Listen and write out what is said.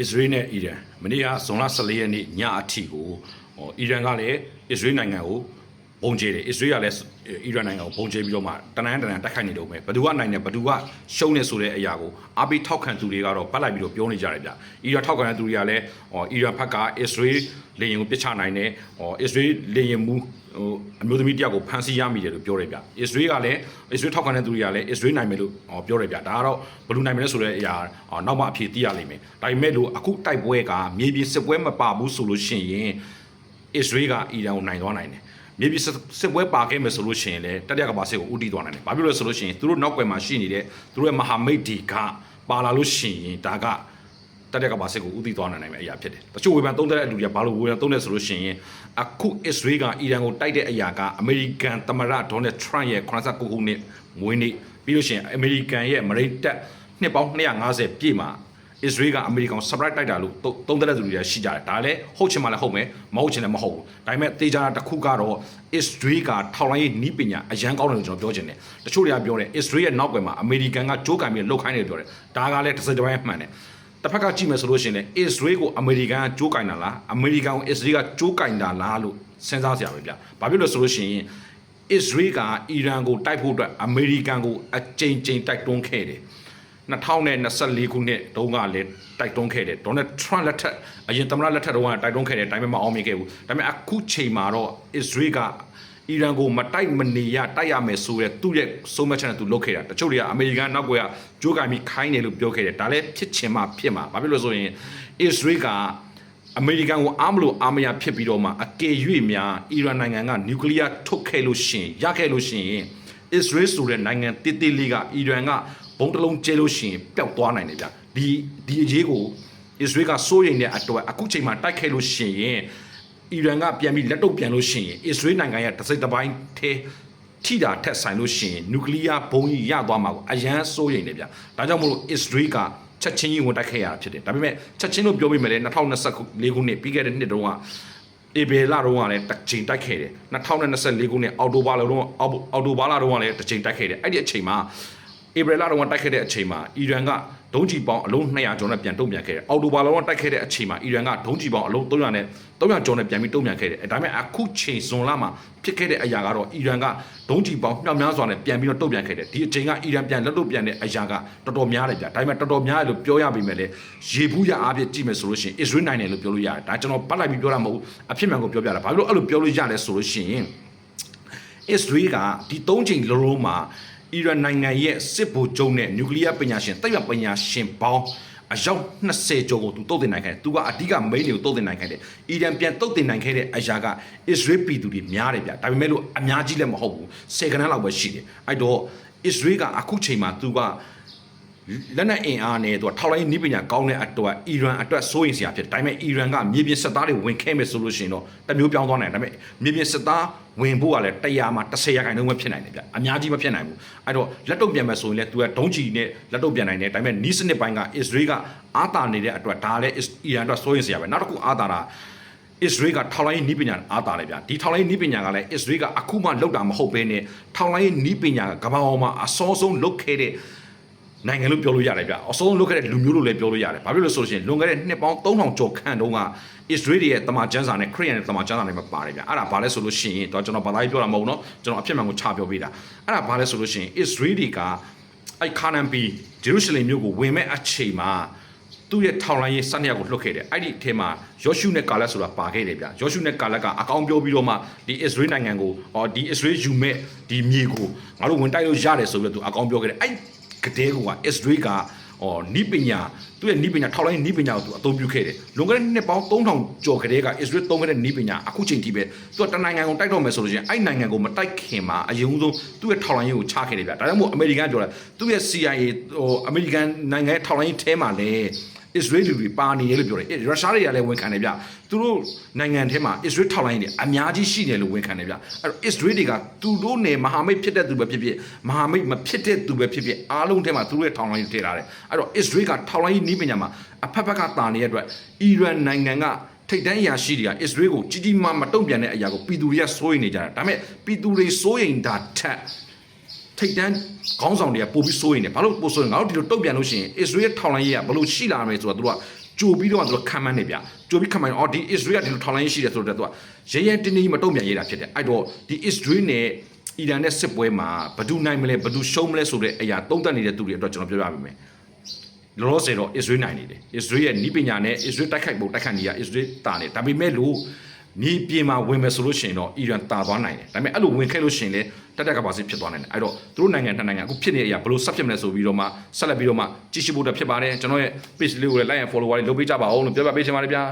အစ္စရေးနဲ့အီရန်မနေ့ကဇွန်လ14ရက်နေ့ညအထိကိုဟောအီရန်ကလည်းအစ္စရေးနိုင်ငံကို ပုံကျဲတယ်အစ္စရေးကလည်းအီရန်နိုင်ငံကိုပုံကျဲပြီးတော့မှတနန်းတနန်းတိုက်ခိုက်နေတော့မယ်ဘယ်သူကနိုင်တယ်ဘယ်သူကရှုံးနေဆိုတဲ့အရာကိုအပိထောက်ခံသူတွေကတော့ပတ်လိုက်ပြီးတော့ပြောနေကြတယ်ဗျအီရန်ထောက်ခံတဲ့သူတွေကလည်းဟောအီရန်ဘက်ကအစ္စရေးလေယာဉ်ကိုပစ်ချနိုင်တယ်ဟောအစ္စရေးလေယာဉ်မူဟိုအမျိုးသမီးတယောက်ကိုဖမ်းဆီးရမိတယ်လို့ပြောတယ်ဗျအစ္စရေးကလည်းအစ္စရေးထောက်ခံတဲ့သူတွေကလည်းအစ္စရေးနိုင်မယ်လို့ဟောပြောတယ်ဗျဒါကတော့ဘယ်လိုနိုင်မလဲဆိုတဲ့အရာဟောနောက်မှအဖြေသိရလိမ့်မယ်ဒါပေမဲ့လို့အခုတိုက်ပွဲကမြေပြင်စစ်ပွဲမပါဘူးဆိုလို့ရှိရင်အစ္စရေးကအီရန်ကိုနိုင်သွားနိုင်တယ် မြေပြင်စစ်စစ်ပွဲပါခဲ့မယ်ဆိုလို့ရှိရင်လည်းတတိယကမ္ဘာစစ်ကိုဦးတည်သွားနိုင်တယ်။ဘာဖြစ်လို့လဲဆိုလို့ရှိရင်သူတို့နောက်ွယ်မှာရှိနေတဲ့သူတို့ရဲ့မဟာမိတ်တွေကပါလာလို့ရှိရင်ဒါကတတိယကမ္ဘာစစ်ကိုဦးတည်သွားနိုင်မယ်အရာဖြစ်တယ်။တချို့ဝေဖန်သုံးတဲ့အလူတွေကဘာလို့ဝေဖန်သုံးလဲဆိုလို့ရှိရင်အခုအစ္စရေးကအီရန်ကိုတိုက်တဲ့အရာကအမေရိကန်သမ္မတဒေါ်နယ်ထရန့်ရဲ့89ခုနှစ်မွေးနေ့ပြီးလို့ရှိရင်အမေရိကန်ရဲ့မရိတ်တက်နှစ်ပေါင်း250ပြည့်မှာ အစ္စရေးကအမေရိကန် surprise တိုက်တာလို့သုံးသပ်တဲ့သူတွေရှိကြတယ်ဒါလည်းဟုတ်ချင်မှလည်းဟုတ်မယ်မဟုတ်ချင်လည်းမဟုတ်ဘူးဒါပေမဲ့တေချာတာတစ်ခုကတော့ Israel ကထောက်လိုင်းရေးနီးပညာအရန်ကောင်းတယ်လို့ကျွန်တော်ပြောချင်တယ်တချို့တွေကပြောတယ် Israel ရဲ့နောက်ွယ်မှာအမေရိကန်ကကြိုးကန်ပြီးလှုပ်ခိုင်းတယ်ပြောတယ်ဒါကလည်းတစ်စက်တစ်ပိုင်းမှန်တယ်တစ်ဖက်ကကြည့်မယ်ဆိုလို့ရှိရင်လည်း Israel ကိုအမေရိကန်ကကြိုးကင်တာလားအမေရိကန်ကို Israel ကကြိုးကင်တာလားလို့စဉ်းစားစရာပဲဗျ။ဘာဖြစ်လို့ဆိုလို့ရှိရင် Israel ကအီရန်ကိုတိုက်ဖို့အတွက်အမေရိကန်ကိုအကြိမ်ကြိမ်တိုက်တွန်းခဲ့တယ်။ 2024ခုနှစ်တုန်းကလည်းတိုက်တွန်းခဲ့တယ်ဒေါ်နယ်ထရန့်လက်ထက်အရင်သမ္မတလက်ထက်တုန်းကတိုက်တွန်းခဲ့တယ်ဒါပေမဲ့မအောင်မြင်ခဲ့ဘူးဒါပေမဲ့အခုချိန်မှာတော့ Israel ကအီရန်ကိုမတိုက်မနေရတိုက်ရမယ်ဆိုရဲသူ့ရဲ့ဆုံးမချက်နဲ့သူလုပ်ခဲ့တာတချို့တွေကအမေရိကန်နောက်ကွယ်ကကြိုးကင်ပြီးခိုင်းတယ်လို့ပြောခဲ့တယ်ဒါလည်းဖြစ်ချင်မှဖြစ်မှာဘာဖြစ်လို့ဆိုရင် Israel ကအမေရိကန်ကိုအားမလို့အားမရဖြစ်ပြီးတော့မှအကယ်၍များအီရန်နိုင်ငံကနျူကလ িয়ার ထုတ်ခဲ့လို့ရှိရင်ရခဲ့လို့ရှိရင် Israel ဆိုတဲ့နိုင်ငံတိတိလေးကအီရန်က ဘုံတစ်လုံးကျဲလို့ရှိရင်ပျောက်သွားနိုင်တယ်ဗျဒီဒီအရေးကို Israel ကစိုးရိမ်တဲ့အတွက်အခုချိန်မှာတိုက်ခဲ့လို့ရှိရင်အီရန်ကပြန်ပြီးလက်တော့ပြန်လို့ရှိရင် Israel နိုင်ငံရဲ့တစ်စိတ်တစ်ပိုင်းထဲထိတာထက်ဆိုင်လို့ရှိရင်နျူကလ িয়ার ဘုံကြီးရသွားမှာကိုအရန်စိုးရိမ်တယ်ဗျဒါကြောင့်မို့လို့ Israel ကချက်ချင်းကြီးဝင်တိုက်ခဲ့ရတာဖြစ်တယ်ဒါပေမဲ့ချက်ချင်းလို့ပြောပြီးမယ်လေ2024ခုနှစ်ပြီးခဲ့တဲ့နှစ်တုန်းကအေဘယ်လာတော့ကလည်းတစ်ချိန်တိုက်ခဲ့တယ်2024ခုနှစ်အောက်တိုဘာလတော့အောက်တိုဘာလတော့ကလည်းတစ်ချိန်တိုက်ခဲ့တယ်အဲ့ဒီအချိန်မှာ ဧပြီလတော့တိုက်ခဲ့တဲ့အချိန်မှာအီရန်ကဒုံးကျည်ပေါင်းအလုံး200ကျော်နဲ့ပြန်တုံ့ပြန်ခဲ့တယ်အောက်တိုဘာလတော့တိုက်ခဲ့တဲ့အချိန်မှာအီရန်ကဒုံးကျည်ပေါင်းအလုံး300နဲ့300ကျော်နဲ့ပြန်ပြီးတုံ့ပြန်ခဲ့တယ်ဒါပေမဲ့အခုချိန်ဇွန်လမှာဖြစ်ခဲ့တဲ့အရာကတော့အီရန်ကဒုံးကျည်ပေါင်းမြောက်များစွာနဲ့ပြန်ပြီးတော့တုံ့ပြန်ခဲ့တယ်ဒီအချိန်ကအီရန်ပြန်လက်လွတ်ပြန်တဲ့အရာကတော်တော်များတယ်ဗျဒါပေမဲ့တော်တော်များတယ်လို့ပြောရပေမဲ့လေရေဘူးရအားဖြင့်ကြည့်မယ်ဆိုလို့ရှိရင် Israel နိုင်တယ်လို့ပြောလို့ရတယ်ဒါကျွန်တော်ပတ်လိုက်ပြီးပြောတာမဟုတ်ဘူးအဖြစ်မှန်ကိုပြောပြတာဘာလို့အဲ့လိုပြောလို့ရလဲဆိုလို့ရှိရင် Israel ကဒီ၃ချိန်လုံးလုံးမှာ အီရန်နိုင်ငံရဲ့စစ်ဗိုလ်ချုပ်နဲ့နျူကလ িয়ার ပညာရှင်တိုက်ရပညာရှင်ပေါင်းအယောက်20ကျော်ကိုသူတုတ်တင်နိုင်ခဲ့တယ်။သူကအဓိက main တွေကိုတုတ်တင်နိုင်ခဲ့တယ်။အီရန်ပြန်တုတ်တင်နိုင်ခဲ့တဲ့အရာကအစ္စရေးပြည်သူတွေများတယ်ဗျ။ဒါပေမဲ့လို့အများကြီးလည်းမဟုတ်ဘူး။ဆယ်ကနန်းလောက်ပဲရှိတယ်။အဲ့တော့အစ္စရေးကအခုချိန်မှာသူက လက်နက်အင်အားနဲ့သူကထောက်လိုင်းနီးပညာကောင်းတဲ့အတွက်အီရန်အတွက်စိုးရိမ်စရာဖြစ်တယ်။ဒါပေမဲ့အီရန်ကမြေပြင်စစ်သားတွေဝင်ခဲ့မယ်ဆိုလို့ရှိရင်တော့တမျိုးပြောင်းသွားနိုင်တယ်။ဒါပေမဲ့မြေပြင်စစ်သားဝင်ဖို့ကလည်း100မှာ10ရာခိုင်နှုန်းပဲဖြစ်နိုင်တယ်ဗျ။အများကြီးမဖြစ်နိုင်ဘူး။အဲ့တော့လက်တော့ပြန်မယ်ဆိုရင်လည်းသူကဒုံးချီနဲ့လက်တော့ပြန်နိုင်တယ်။ဒါပေမဲ့နီးစနစ်ပိုင်းကအစ္စရေးကအာသာနေတဲ့အတွက်ဒါလည်းအီရန်အတွက်စိုးရိမ်စရာပဲ။နောက်တစ်ခုအာသာတာ Israel ကထောက်လိုင်းနီးပညာအားတာလေဗျာဒီထောက်လိုင်းနီးပညာကလည်း Israel ကအခုမှလောက်တာမဟုတ်ဘဲနဲ့ထောက်လိုင်းနီးပညာကကမ္ဘာပေါ်မှာအစောဆုံးလုတ်ခဲ့တဲ့ နိုင်ငံလို့ပြောလို့ရတယ်ဗျအဆုံးလွတ်ခဲ့တဲ့လူမျိုးလို့လည်းပြောလို့ရတယ်ဘာဖြစ်လို့ဆိုလို့ရှိရင်လွန်ခဲ့တဲ့နှစ်ပေါင်း3000ကျော်ခန့်တုန်းကအစ္စရေးရဲ့တမန်ကျမ်းစာနဲ့ခရစ်ယာန်ရဲ့တမန်ကျမ်းစာနဲ့မပါတယ်ဗျအဲ့ဒါဘာလဲဆိုလို့ရှိရင်တော့ကျွန်တော်ဘာသာရေးပြောတာမဟုတ်နော်ကျွန်တော်အဖြစ်မှန်ကိုခြားပြောပေးတာအဲ့ဒါဘာလဲဆိုလို့ရှိရင်အစ္စရေးကအဲ့ခါနန်ပြည်ဂျေရုရှလင်မြို့ကိုဝင်မဲ့အချိန်မှာသူ့ရဲ့ထောင်လိုင်းရေးစနစ်ကိုလွတ်ခဲ့တယ်အဲ့ဒီအထဲမှာယောရှုနဲ့ကာလက်ဆိုတာပါခဲ့တယ်ဗျယောရှုနဲ့ကာလက်ကအကောင်ပြောပြီးတော့မှဒီအစ္စရေးနိုင်ငံကိုအော်ဒီအစ္စရေးယူမဲ့ဒီမြေကိုငါတို့ဝင်တိုက်လို့ရတယ်ဆိုပြီးတော့သူအကောင်ပြောခဲ့တယ်အဲ့ ကတဲ့က Israel ကအော်နိပညာသူ့ရဲ့နိပညာထောက်လိုင်းနိပညာကိုသူအသုံးပြုခဲ့တယ်လွန်ခဲ့တဲ့နှစ်ပေါင်း3000ကျော်ကလေးက Israel သုံးခဲ့တဲ့နိပညာအခုချိန်ထိပဲသူကတနိုင်ငံကိုတိုက်တော့မယ်ဆိုလို့ရှိရင်အဲ့နိုင်ငံကိုမတိုက်ခင်မှာအရင်ဆုံးသူ့ရဲ့ထောက်လိုင်းရေးကိုချခဲ့တယ်ဗျဒါကြောင့်မို့အမေရိကန်ပြောတာသူ့ရဲ့ CIA ဟိုအမေရိကန်နိုင်ငံရဲ့ထောက်လိုင်းရေးအဲမှာလည်း Israel တွေပါနေတယ်လို့ပြောတယ်ရုရှားတွေကလည်းဝန်ခံတယ်ဗျသူတို့နိုင်ငံထဲမှာ Israel ထောက်လိုင်းတွေအများကြီးရှိတယ်လို့ဝန်ခံတယ်ဗျအဲ့တော့ Israel တွေကသူတို့နယ်မဟာမိတ်ဖြစ်တဲ့သူပဲဖြစ်ဖြစ်မဟာမိတ်မဖြစ်တဲ့သူပဲဖြစ်ဖြစ်အားလုံးထဲမှာသူတို့ရဲ့ထောက်လိုင်းတွေထည့်ထားတယ်အဲ့တော့ Israel ကထောက်လိုင်းနီးပညာမှာအဖက်ဖက်ကတာနေတဲ့အတွက်အီရန်နိုင်ငံကထိတ်တန်းအရာရှိတွေက Israel ကိုကြီးကြီးမားမားတုံ့ပြန်တဲ့အရာကိုပြည်သူတွေကစိုးရိမ်နေကြတာဒါပေမဲ့ပြည်သူတွေစိုးရိမ်တာထက် ထိတ်တန်းခေါင်းဆောင်တွေကပို့ပြီးစိုးရိမ်တယ်ဘာလို့ပို့စိုးရင်ငါတို့ဒီလိုတုတ်ပြန်လို့ရှိရင် Israel ထောင်လိုင်းရေးကဘလို့ရှိလာမယ်ဆိုတော့သူတို့ကကြိုပြီးတော့သူတို့ခံမှန်းနေဗျကြိုပြီးခံမှန်းအော်ဒီ Israel ကဒီလိုထောင်လိုင်းရှိတယ်ဆိုတော့သူကရဲရဲတင်းတင်းမတုံ့ပြန်ရေးတာဖြစ်တယ်အဲ့တော့ဒီ Israel နဲ့အီရန်နဲ့စစ်ပွဲမှာဘယ်သူနိုင်မလဲဘယ်သူရှုံးမလဲဆိုတဲ့အရာသုံးသပ်နေတဲ့သူတွေအတွက်ကျွန်တော်ပြောပြပါမယ်လောလောဆယ်တော့ Israel နိုင်နေတယ် Israel ရဲ့နီးပညာနဲ့ Israel တိုက်ခိုက်ပုံတိုက်ခိုက်နေရ Israel တာနေဒါပေမဲ့လို့ နီးပြင်မှာဝင်မယ်ဆိုလို့ရှိရင်တော့အီရန်တာသွားနိုင်တယ်ဒါပေမဲ့အဲ့လိုဝင်ခဲ့လို့ရှိရင်လည်းတက်တက်ကပါစစ်ဖြစ်သွားနိုင်တယ်အဲ့တော့သူတို့နိုင်ငံနှစ်နိုင်ငံအခုဖြစ်နေတဲ့အရာဘယ်လိုဆက်ဖြစ်မလဲဆိုပြီးတော့မှဆက်လက်ပြီးတော့မှကြည့်ရှုဖို့အတွက်ဖြစ်ပါတယ်ကျွန်တော်ရဲ့ page လေးကိုလည်း like and follow လေးလုပ်ပေးကြပါဦးလို့ပြောပြပေးချင်ပါတယ်ဗျာ